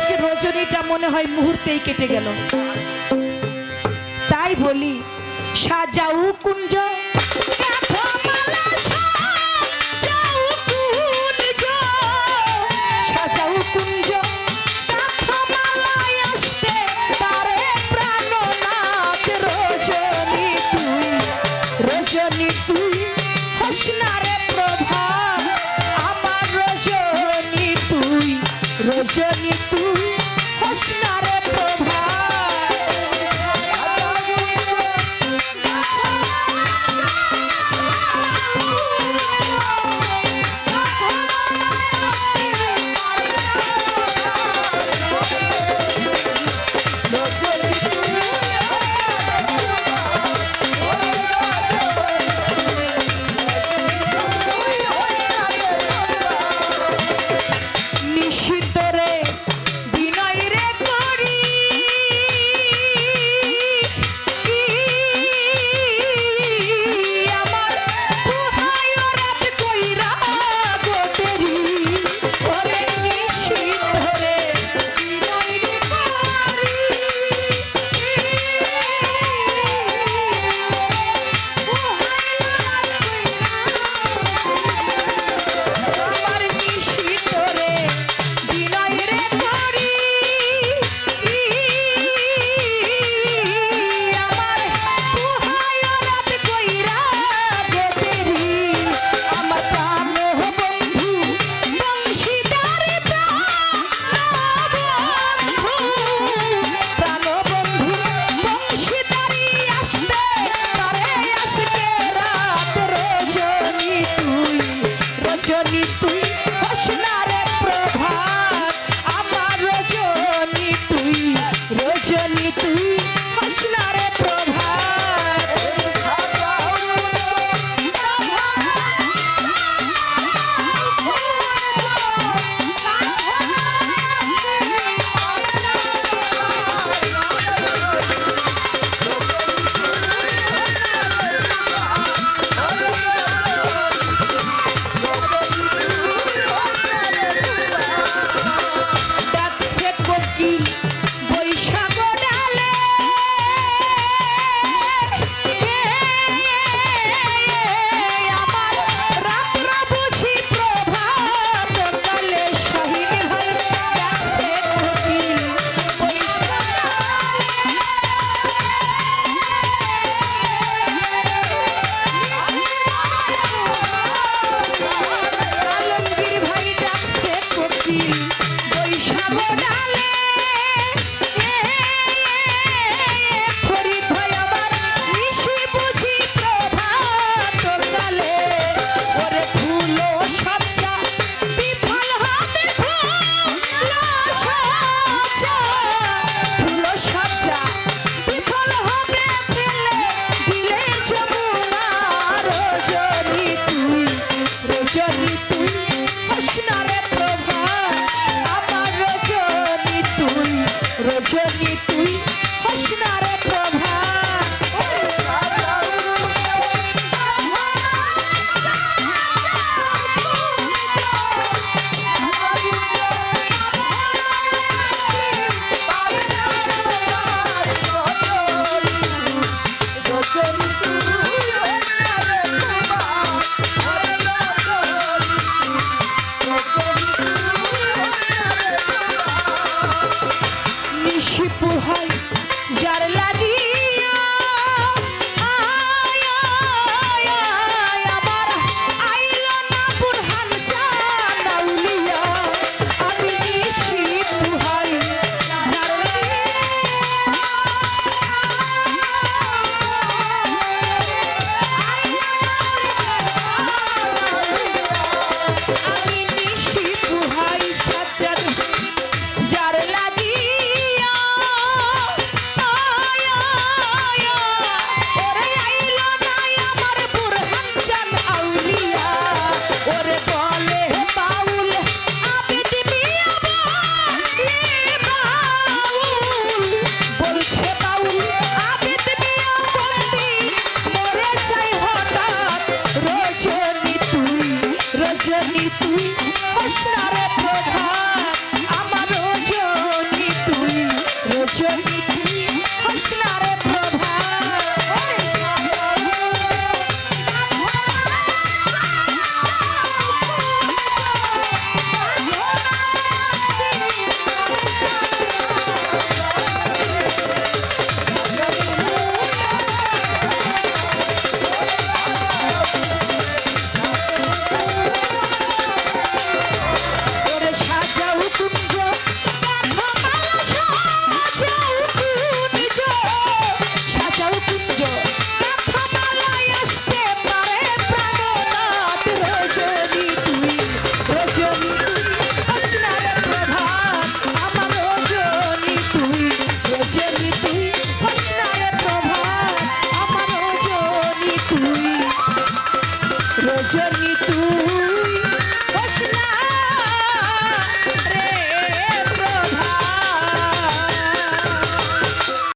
আজকে রজনীটা মনে হয় মুহূর্তেই কেটে গেল। তাই বলি সাজাও কুঞ্জ। রজনী প্রভা, Jenny Free. জনি তুই হোসনারে